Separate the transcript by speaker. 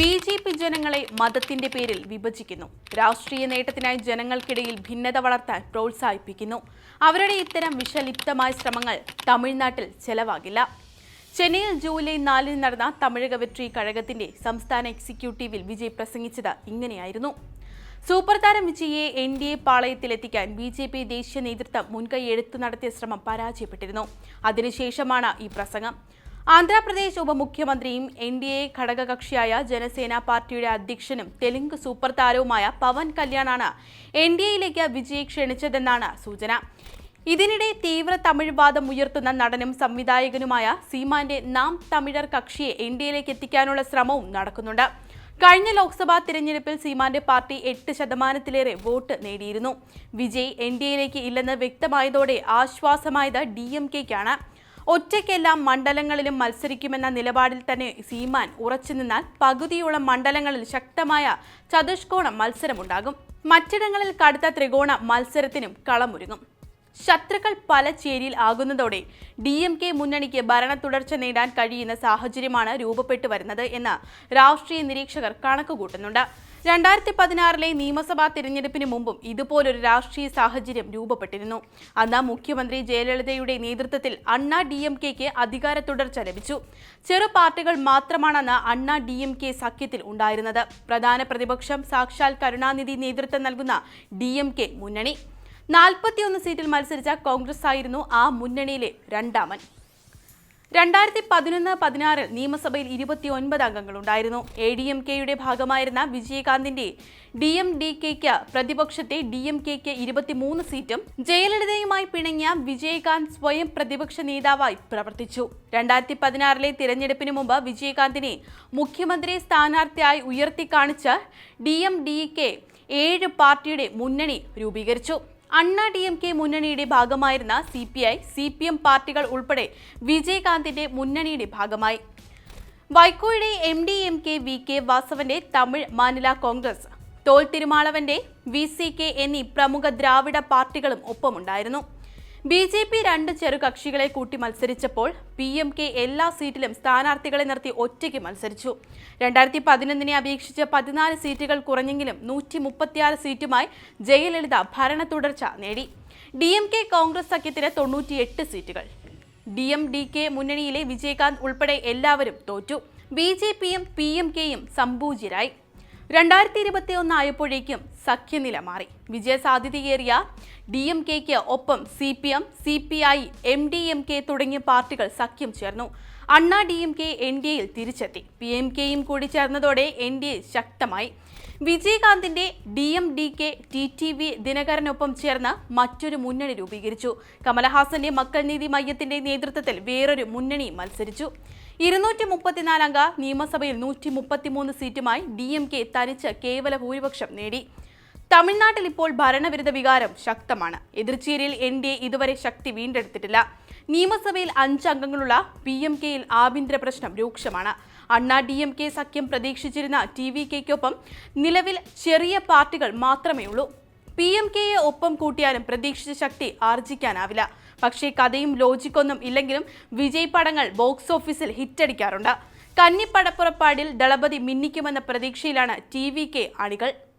Speaker 1: B J P ജനങ്ങളെ മതത്തിന്റെ പേരിൽ വിഭജിക്കുന്നു. രാഷ്ട്രീയ നേട്ടത്തിനായി ജനങ്ങൾക്കിടയിൽ ഭിന്നത വളർത്താൻ പ്രോത്സാഹിപ്പിക്കുന്നു. അവരുടെ ഇത്തരം വിഷലിപ്തമായ ശ്രമങ്ങൾ തമിഴ്നാട്ടിൽ ചെലവാകില്ല. ചെന്നൈയിൽ ജൂലൈ നാലിന് നടന്ന തമിഴക വെട്രി കഴകത്തിന്റെ സംസ്ഥാന എക്സിക്യൂട്ടീവിൽ വിജയ് പ്രസംഗിച്ചത് ഇങ്ങനെയായിരുന്നു. സൂപ്പർ താരം വിജയെ എൻ ഡി എ പാളയത്തിലെത്തിക്കാൻ ബി ജെ പി ദേശീയ നേതൃത്വം മുൻകൈ എടുത്തു നടത്തിയ ശ്രമം പരാജയപ്പെട്ടിരുന്നു. അതിനുശേഷമാണ് ഈ പ്രസംഗം. ആന്ധ്രാപ്രദേശ് ഉപമുഖ്യമന്ത്രിയും എൻ ഡി എ ഘടകകക്ഷിയായ ജനസേന പാർട്ടിയുടെ അധ്യക്ഷനും തെലുങ്ക് സൂപ്പർ താരവുമായ പവൻ കല്യാണാണ് എൻ ഡി എയിലേക്ക് വിജയെ ക്ഷണിച്ചതെന്നാണ് സൂചന. ഇതിനിടെ തീവ്ര തമിഴ് വാദം ഉയർത്തുന്ന നടനും സംവിധായകനുമായ സീമാന്റെ നാം തമിഴർ കക്ഷിയെ എൻ ഡി എയിലേക്ക് എത്തിക്കാനുള്ള ശ്രമവും നടക്കുന്നുണ്ട്. കഴിഞ്ഞ ലോക്സഭാ തിരഞ്ഞെടുപ്പിൽ സീമാന്റെ പാർട്ടി എട്ട് ശതമാനത്തിലേറെ വോട്ട് നേടിയിരുന്നു. വിജയ് എൻ ഡി എയിലേക്ക് ഇല്ലെന്ന് വ്യക്തമായതോടെ ആശ്വാസമായത് ഡി എം കെക്കാണ്. ഒറ്റയ്ക്കെല്ലാം മണ്ഡലങ്ങളിലും മത്സരിക്കുമെന്ന നിലപാടിൽ തന്നെ സീമാൻ ഉറച്ചു നിന്നാൽ പകുതിയോളം മണ്ഡലങ്ങളിൽ ശക്തമായ ചതുഷ്കോണ മത്സരമുണ്ടാകും. മറ്റിടങ്ങളിൽ കടുത്ത ത്രികോണ മത്സരത്തിനും കളമൊരുങ്ങും. ശത്രുക്കൾ പല ചേരിയിൽ ആകുന്നതോടെ ഡി എം കെ മുന്നണിക്ക് ഭരണ തുടർച്ച നേടാൻ കഴിയുന്ന സാഹചര്യമാണ് രൂപപ്പെട്ടു വരുന്നത് എന്ന് രാഷ്ട്രീയ നിരീക്ഷകർ കണക്കുകൂട്ടുന്നുണ്ട്. രണ്ടായിരത്തി പതിനാറിലെ നിയമസഭാ തിരഞ്ഞെടുപ്പിന് മുമ്പും ഇതുപോലൊരു രാഷ്ട്രീയ സാഹചര്യം രൂപപ്പെട്ടിരുന്നു. അന്ന് മുഖ്യമന്ത്രി ജയലളിതയുടെ നേതൃത്വത്തിൽ അണ്ണാ ഡി എം കെക്ക് അധികാര തുടർച്ച ലഭിച്ചു. ചെറു പാർട്ടികൾ മാത്രമാണെന്ന് അണ്ണാ ഡി എം കെ സഖ്യത്തിൽ ഉണ്ടായിരുന്നത്. പ്രധാന പ്രതിപക്ഷം സാക്ഷാൽ കരുണാനിധി നേതൃത്വം നൽകുന്ന ഡി എം കെ മുന്നണി. നാൽപ്പത്തിയൊന്ന് സീറ്റിൽ മത്സരിച്ച കോൺഗ്രസ് ആയിരുന്നു ആ മുന്നണിയിലെ രണ്ടാമൻ. രണ്ടായിരത്തി പതിനൊന്ന് പതിനാറിൽ നിയമസഭയിൽ ഇരുപത്തിയൊൻപത് അംഗങ്ങളുണ്ടായിരുന്നു. എ ഡി എം കെയുടെ ഭാഗമായിരുന്ന വിജയകാന്തിന്റെ ഡി എം ഡി കെക്ക് പ്രതിപക്ഷത്തെ ഡി എം കെക്ക് ഇരുപത്തിമൂന്ന് സീറ്റും ജയലളിതയുമായി പിണങ്ങിയ വിജയകാന്ത് സ്വയം പ്രതിപക്ഷ നേതാവായി പ്രവർത്തിച്ചു. രണ്ടായിരത്തി പതിനാറിലെ തിരഞ്ഞെടുപ്പിന് മുമ്പ് വിജയകാന്തിനെ മുഖ്യമന്ത്രി സ്ഥാനാർത്ഥിയായി ഉയർത്തിക്കാണിച്ച് ഡി എം ഡി കെ ഏഴ് പാർട്ടിയുടെ മുന്നണി രൂപീകരിച്ചു. അണ്ണാ ഡി എം കെ മുന്നണിയുടെ ഭാഗമായിരുന്ന C P I C P M പാർട്ടികൾ ഉൾപ്പെടെ വിജയകാന്തിന്റെ മുന്നണിയുടെ ഭാഗമായി. വൈക്കോയുടെ M D M K V K വാസവന്റെ Tamil Maanila Congress തോൽ തിരുമാളവന്റെ വി സി കെ എന്നീ പ്രമുഖ ദ്രാവിഡ പാർട്ടികളും ഒപ്പമുണ്ടായിരുന്നു. ബി ജെ പി രണ്ട് ചെറുകക്ഷികളെ കൂട്ടി മത്സരിച്ചപ്പോൾ പി എം കെ എല്ലാ സീറ്റിലും സ്ഥാനാർത്ഥികളെ നിർത്തി ഒറ്റയ്ക്ക് മത്സരിച്ചു. രണ്ടായിരത്തി പതിനൊന്നിനെ അപേക്ഷിച്ച് പതിനാല് സീറ്റുകൾ കുറഞ്ഞെങ്കിലും നൂറ്റി മുപ്പത്തിയാറ് സീറ്റുമായി ജയലളിത ഭരണ തുടർച്ച നേടി. ഡി എം കെ കോൺഗ്രസ് സഖ്യത്തിന് തൊണ്ണൂറ്റിയെട്ട് സീറ്റുകൾ. ഡി എം ഡി കെ മുന്നണിയിലെ വിജയകാന്ത് ഉൾപ്പെടെ എല്ലാവരും തോറ്റു. ബി ജെ പിയും പി എം കെയും സംപൂജ്യരായി രണ്ടായിരത്തി ഇരുപത്തി ഒന്ന് ആയപ്പോഴേക്കും സഖ്യനില മാറി. വിജയസാധ്യതയേറിയ ഡി എം കെക്ക് ഒപ്പം C P M C P I M D M K തുടങ്ങിയ പാർട്ടികൾ സഖ്യം ചേർന്നു. Anna D M K N D എയിൽ തിരിച്ചെത്തി. പി എം കെയും കൂടി ചേർന്നതോടെ എൻ ഡി എ ശക്തമായി. വിജയകാന്തിന്റെ D M D K T T V ദിനകരനൊപ്പം ചേർന്ന് മറ്റൊരു മുന്നണി രൂപീകരിച്ചു. കമലഹാസന്റെ മക്കൾ നീതി മയ്യത്തിന്റെ നേതൃത്വത്തിൽ വേറൊരു മുന്നണി മത്സരിച്ചു. ഇരുന്നൂറ്റി മുപ്പത്തിനാല് അംഗ നിയമസഭയിൽ നൂറ്റി മുപ്പത്തിമൂന്ന് സീറ്റുമായി ഡി എം കെ തനിച്ച് കേവല ഭൂരിപക്ഷം നേടി. തമിഴ്നാട്ടിൽ ഇപ്പോൾ ഭരണവിരുദ്ധ വികാരം ശക്തമാണ്. എതിർച്ചേരിയിൽ എൻ ഡി എ ഇതുവരെ ശക്തി വീണ്ടെടുത്തിട്ടില്ല. നിയമസഭയിൽ അഞ്ച് അംഗങ്ങളുള്ള പി എം കെയിൽ ആഭ്യന്തര പ്രശ്നം രൂക്ഷമാണ്. അണ്ണാ ഡി എം കെ സഖ്യം പ്രതീക്ഷിച്ചിരുന്ന ടി വി കെക്കൊപ്പം നിലവിൽ ചെറിയ പാർട്ടികൾ മാത്രമേ ഉള്ളൂ. പി എം കെയെ ഒപ്പം കൂട്ടിയാലും പ്രതീക്ഷിച്ച ശക്തി ആർജിക്കാനാവില്ല. പക്ഷേ കഥയും ലോജിക്കൊന്നും ഇല്ലെങ്കിലും വിജയ് പടങ്ങൾ ബോക്സ് ഓഫീസിൽ ഹിറ്റടിക്കാറുണ്ട്. കന്നിപ്പടപ്പുറപ്പാടിൽ ദളപതി മിന്നിക്കുമെന്ന പ്രതീക്ഷയിലാണ് ടി വി കെ അണികൾ.